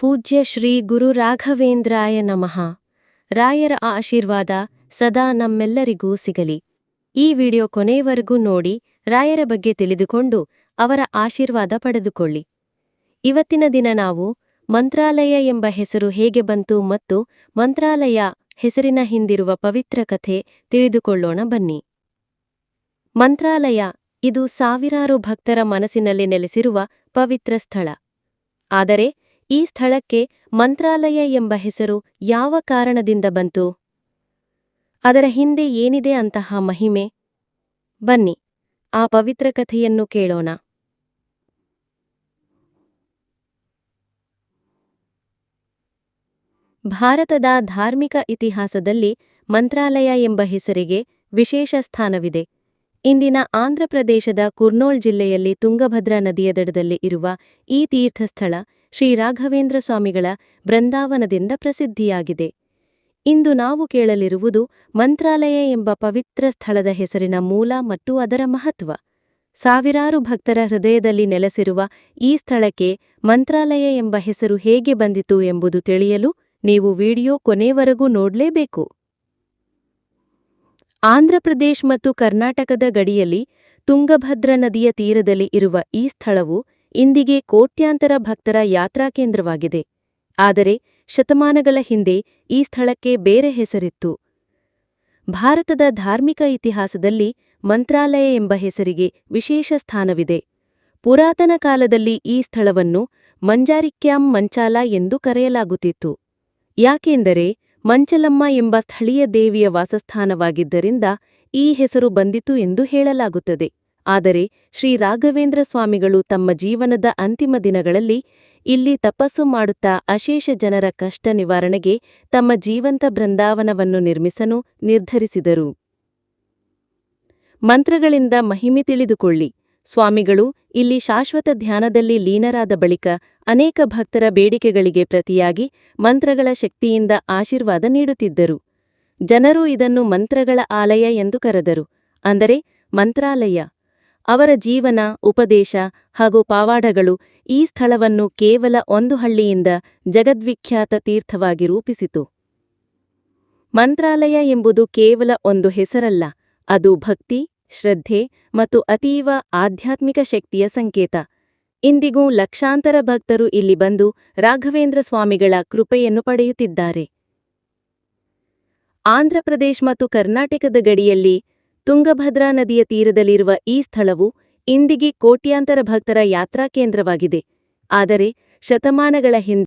ಪೂಜ್ಯ ಶ್ರೀ ಗುರು ರಾಘವೇಂದ್ರಾಯ ನಮಃ. ರಾಯರ ಆಶೀರ್ವಾದ ಸದಾ ನಮ್ಮೆಲ್ಲರಿಗೂ ಸಿಗಲಿ. ಈ ವಿಡಿಯೋ ಕೊನೆಯವರೆಗೂ ನೋಡಿ, ರಾಯರ ಬಗ್ಗೆ ತಿಳಿದುಕೊಂಡು ಅವರ ಆಶೀರ್ವಾದ ಪಡೆದುಕೊಳ್ಳಿ. ಇವತ್ತಿನ ದಿನ ನಾವು ಮಂತ್ರಾಲಯ ಎಂಬ ಹೆಸರು ಹೇಗೆ ಬಂತು ಮತ್ತು ಮಂತ್ರಾಲಯ ಹೆಸರಿನ ಹಿಂದಿರುವ ಪವಿತ್ರ ಕಥೆ ತಿಳಿದುಕೊಳ್ಳೋಣ ಬನ್ನಿ. ಮಂತ್ರಾಲಯ ಇದು ಸಾವಿರಾರು ಭಕ್ತರ ಮನಸ್ಸಿನಲ್ಲಿ ನೆಲೆಸಿರುವ ಪವಿತ್ರ ಸ್ಥಳ. ಆದರೆ ಈ ಸ್ಥಳಕ್ಕೆ ಮಂತ್ರಾಲಯ ಎಂಬ ಹೆಸರು ಯಾವ ಕಾರಣದಿಂದ ಬಂತು? ಅದರ ಹಿಂದೆ ಏನಿದೆ ಅಂತಹ ಮಹಿಮೆ? ಬನ್ನಿ, ಆ ಪವಿತ್ರ ಕಥೆಯನ್ನು ಕೇಳೋಣ. ಭಾರತದ ಧಾರ್ಮಿಕ ಇತಿಹಾಸದಲ್ಲಿ ಮಂತ್ರಾಲಯ ಎಂಬ ಹೆಸರಿಗೆ ವಿಶೇಷ ಸ್ಥಾನವಿದೆ. ಇಂದಿನ ಆಂಧ್ರಪ್ರದೇಶದ ಕುರ್ನೂಲ್ ಜಿಲ್ಲೆಯಲ್ಲಿ ತುಂಗಭದ್ರಾ ನದಿಯ ದಡದಲ್ಲಿ ಇರುವ ಈ ತೀರ್ಥಸ್ಥಳ ಶ್ರೀ ರಾಘವೇಂದ್ರ ಸ್ವಾಮಿಗಳ ಬೃಂದಾವನದಿಂದ ಪ್ರಸಿದ್ಧಿಯಾಗಿದೆ. ಇಂದು ನಾವು ಕೇಳಲಿರುವುದು ಮಂತ್ರಾಲಯ ಎಂಬ ಪವಿತ್ರ ಸ್ಥಳದ ಹೆಸರಿನ ಮೂಲ ಮತ್ತು ಅದರ ಮಹತ್ವ. ಸಾವಿರಾರು ಭಕ್ತರ ಹೃದಯದಲ್ಲಿ ನೆಲೆಸಿರುವ ಈ ಸ್ಥಳಕ್ಕೆ ಮಂತ್ರಾಲಯ ಎಂಬ ಹೆಸರು ಹೇಗೆ ಬಂದಿತು ಎಂಬುದು ತಿಳಿಯಲು ನೀವು ವಿಡಿಯೋ ಕೊನೆವರೆಗೂ ನೋಡಲೇಬೇಕು. ಆಂಧ್ರಪ್ರದೇಶ್ ಮತ್ತು ಕರ್ನಾಟಕದ ಗಡಿಯಲ್ಲಿ ತುಂಗಭದ್ರ ನದಿಯ ತೀರದಲ್ಲಿ ಇರುವ ಈ ಸ್ಥಳವು ಇಂದಿಗೆ ಕೋಟ್ಯಾಂತರ ಭಕ್ತರ ಯಾತ್ರಾ ಕೇಂದ್ರವಾಗಿದೆ. ಆದರೆ ಶತಮಾನಗಳ ಹಿಂದೆ ಈ ಸ್ಥಳಕ್ಕೆ ಬೇರೆ ಹೆಸರಿತ್ತು. ಭಾರತದ ಧಾರ್ಮಿಕ ಇತಿಹಾಸದಲ್ಲಿ ಮಂತ್ರಾಲಯ ಎಂಬ ಹೆಸರಿಗೆ ವಿಶೇಷ ಸ್ಥಾನವಿದೆ. ಪುರಾತನ ಕಾಲದಲ್ಲಿ ಈ ಸ್ಥಳವನ್ನು ಮಂಜಾರಿಕ್ಯಾಂ ಮಂಚಾಲ ಎಂದು ಕರೆಯಲಾಗುತ್ತಿತ್ತು. ಯಾಕೆಂದರೆ ಮಂಚಲಮ್ಮ ಎಂಬ ಸ್ಥಳೀಯ ದೇವಿಯ ವಾಸಸ್ಥಾನವಾಗಿದ್ದರಿಂದ ಈ ಹೆಸರು ಬಂದಿತು ಎಂದು ಹೇಳಲಾಗುತ್ತದೆ. ಆದರೆ ಶ್ರೀ ರಾಘವೇಂದ್ರ ಸ್ವಾಮಿಗಳು ತಮ್ಮ ಜೀವನದ ಅಂತಿಮ ದಿನಗಳಲ್ಲಿ ಇಲ್ಲಿ ತಪಸ್ಸು ಮಾಡುತ್ತಾ ಅಶೇಷ ಜನರ ಕಷ್ಟ ನಿವಾರಣೆಗೆ ತಮ್ಮ ಜೀವಂತ ಬೃಂದಾವನವನ್ನು ನಿರ್ಮಿಸಲು ನಿರ್ಧರಿಸಿದರು. ಮಂತ್ರಗಳಿಂದ ಮಹಿಮೆ ತಿಳಿದುಕೊಳ್ಳಿ. ಸ್ವಾಮಿಗಳು ಇಲ್ಲಿ ಶಾಶ್ವತ ಧ್ಯಾನದಲ್ಲಿ ಲೀನರಾದ ಬಳಿಕ ಅನೇಕ ಭಕ್ತರ ಬೇಡಿಕೆಗಳಿಗೆ ಪ್ರತಿಯಾಗಿ ಮಂತ್ರಗಳ ಶಕ್ತಿಯಿಂದ ಆಶೀರ್ವಾದ ನೀಡುತ್ತಿದ್ದರು. ಜನರು ಇದನ್ನು ಮಂತ್ರಗಳ ಆಲಯ ಎಂದು ಕರೆದರು. ಅಂದರೆ ಮಂತ್ರಾಲಯ. ಅವರ ಜೀವನ, ಉಪದೇಶ ಹಾಗೂ ಪಾವಾಡಗಳು ಈ ಸ್ಥಳವನ್ನು ಕೇವಲ ಒಂದು ಹಳ್ಳಿಯಿಂದ ಜಗದ್ವಿಖ್ಯಾತ ತೀರ್ಥವಾಗಿ ರೂಪಿಸಿತು. ಮಂತ್ರಾಲಯ ಎಂಬುದು ಕೇವಲ ಒಂದು ಹೆಸರಲ್ಲ, ಅದು ಭಕ್ತಿ, ಶ್ರದ್ಧೆ ಮತ್ತು ಅತೀವ ಆಧ್ಯಾತ್ಮಿಕ ಶಕ್ತಿಯ ಸಂಕೇತ. ಇಂದಿಗೂ ಲಕ್ಷಾಂತರ ಭಕ್ತರು ಇಲ್ಲಿ ಬಂದು ರಾಘವೇಂದ್ರ ಸ್ವಾಮಿಗಳ ಕೃಪೆಯನ್ನು ಪಡೆಯುತ್ತಿದ್ದಾರೆ. ಆಂಧ್ರಪ್ರದೇಶ್ ಮತ್ತು ಕರ್ನಾಟಕದ ಗಡಿಯಲ್ಲಿ ತುಂಗಭದ್ರಾ ನದಿಯ ತೀರದಲ್ಲಿರುವ ಈ ಸ್ಥಳವು ಇಂದಿಗೆ ಕೋಟ್ಯಾಂತರ ಭಕ್ತರ ಯಾತ್ರಾ ಕೇಂದ್ರವಾಗಿದೆ. ಆದರೆ ಶತಮಾನಗಳ ಹಿಂದೆ